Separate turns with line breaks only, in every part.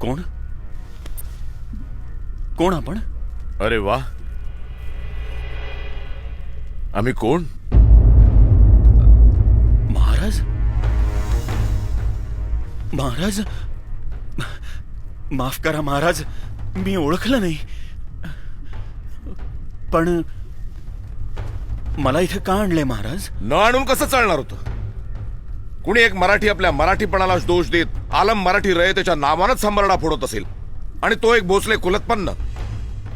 कोण? कोण आपण?
अरे वा आम्ही कोण?
महाराज? महाराज? माफ करा महाराज मी ओळखलं नाही. पण मला इथे का आणलंय महाराज?
न आणून कसं चालणार होतं? कुणी एक मराठी आपल्या मराठीपणाला दोष देत आलम मराठी रयतेच्या नावानच संबरडा फोडत असेल? आणि तो एक भोसले कुलतपन्न.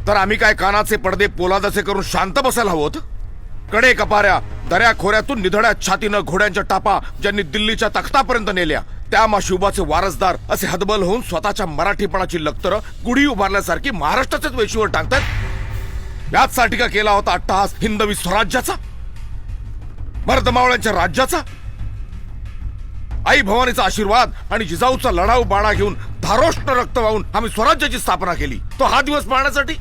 तर आम्ही काय कानाचे पडदे पोलादाचे करून शांत बसायला हवं होतं? कडे कपाऱ्या दऱ्या खोऱ्यातून निधड्या छातीनं घोड्यांच्या टापा ज्यांनी दिल्लीच्या तख्तापर्यंत नेल्या त्या माशुबाचे वारसदार असे हदबल होऊन स्वतःच्या मराठीपणाची लक्तर गुढी उभारल्यासारखी महाराष्ट्राच्याच वेशीवर टाकतात याच साठी का केला होता अट्टहास हिंदवी स्वराज्याचा? मर्दमावळ्यांच्या राज्याचा? आई भवानीचा आशीर्वाद आणि जिजाऊचा लढाऊ बाणा घेऊन धारोष्ट रक्त वाहून आम्ही स्वराज्याची स्थापना केली. तो हा दिवस पाहण्यासाठी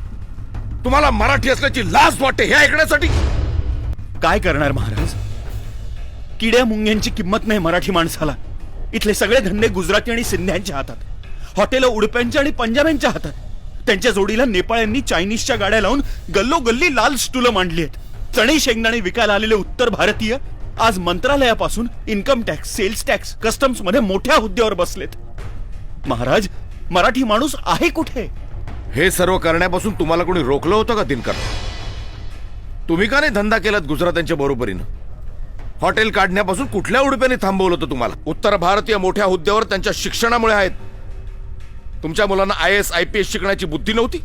तुम्हाला मराठी असल्याची लाज वाटते हे ऐकण्यासाठी?
काय करणार महाराज? किड्या मुंग्यांची किंमत नाही मराठी माणसाला. इथले सगळे धंदे गुजराती आणि सिंध्यांच्या हातात. हॉटेल उडप्यांच्या आणि पंजाब्यांच्या हातात. त्यांच्या जोडीला नेपाळ्यांनी चायनीजच्या गाड्या लावून गल्लोगल्ली लाल स्टुलं मांडली आहेत. चणे शेंगदाणे विकायला आलेले उत्तर भारतीय आज मंत्रालयापासून इन्कम टॅक्स सेल्स टॅक्स कस्टम्समध्ये मोठ्या हुद्द्यावर बसलेत. महाराज मराठी माणूस आहे कुठे?
हे सर्व करण्यापासून तुम्हाला कोणी रोखलं होतं का दिनकर? तुम्ही का नाही धंदा केलात गुजरात्यांच्या बरोबरीनं? हॉटेल काढण्यापासून कुठल्या उडप्याने थांबवलं होतं तुम्हाला? उत्तर भारतीय मोठ्या हुद्द्यावर त्यांच्या शिक्षणामुळे आहेत. तुमच्या मुलांना I S I P S शिकण्याची बुद्धी नव्हती?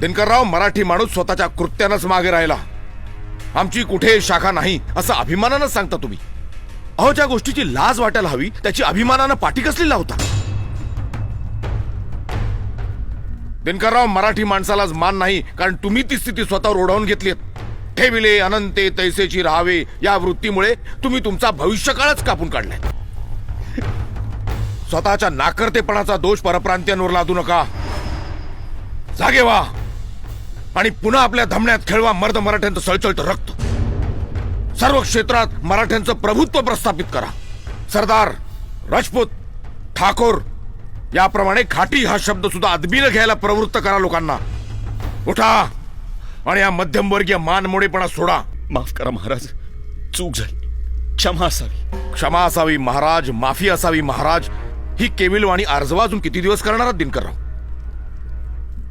दिनकरराव मराठी माणूस स्वतःच्या कृत्यानंच मागे राहिला. आमची कुठे शाखा नाही असं अभिमानानं सांगता तुम्ही. अहो ज्या गोष्टीची लाज वाटायला हवी त्याची अभिमानानं पाठी कसली लावता? दिनकरराव मराठी माणसालाच मान नाही कारण तुम्ही ती स्थिती स्वतःवर ओढवून घेतलीत. ठेविले अनंते तैसेची राहावे या वृत्तीमुळे तुम्ही तुमचा भविष्यकाळच कापून काढलाय. स्वतःच्या नाकर्तेपणाचा दोष परप्रांतीयांवर लादू नका. जागे व्हा. आणि पुन्हा आपल्या धमण्यात खेळवा मर्द मराठ्यांचं सळसळतं रक्त. सर्व क्षेत्रात मराठ्यांचं प्रभुत्व प्रस्थापित करा. सरदार राजपूत ठाकोर याप्रमाणे खाटी हा शब्द सुद्धा अदबीनं घ्यायला प्रवृत्त करा लोकांना. उठा आणि या मध्यमवर्गीय मानमोडेपणा सोडा.
माफ करा महाराज चूक झाली. क्षमा असावी.
क्षमा असावी महाराज माफी असावी महाराज. ही केविलवाणी आर्जवा अजून किती दिवस करणार दिनकरराव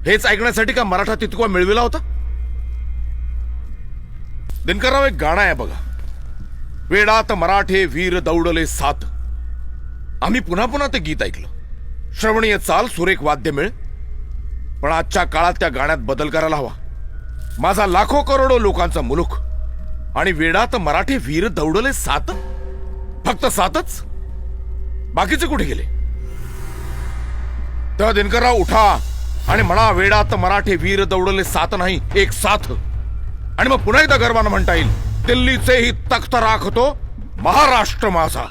हेच ऐकण्यासाठी का मराठा तितकुवा मिळविला होता? दिनकरराव एक गाणं आहे बघा. वेडात मराठे वीर दौडले सात. आम्ही पुन्हा पुन्हा ते गीत ऐकलं. श्रवणीय चाल सुरेख वाद्य मिळ. पण आजच्या काळात त्या गाण्यात बदल करायला हवा. माझा लाखो करोडो लोकांचा मुलुख. आणि वेडात मराठी वीर दौडले सात? फक्त सातच? बाकीचे कुठे गेले? तर दिनकरराव उठा. आणि म्हणा वेडात मराठी वीर दौडले सात नाही एक साथ. आणि मग पुन्हा एकदा गर्वानं म्हणता येईल दिल्लीचे ही तख्त राखतो महाराष्ट्र माझा.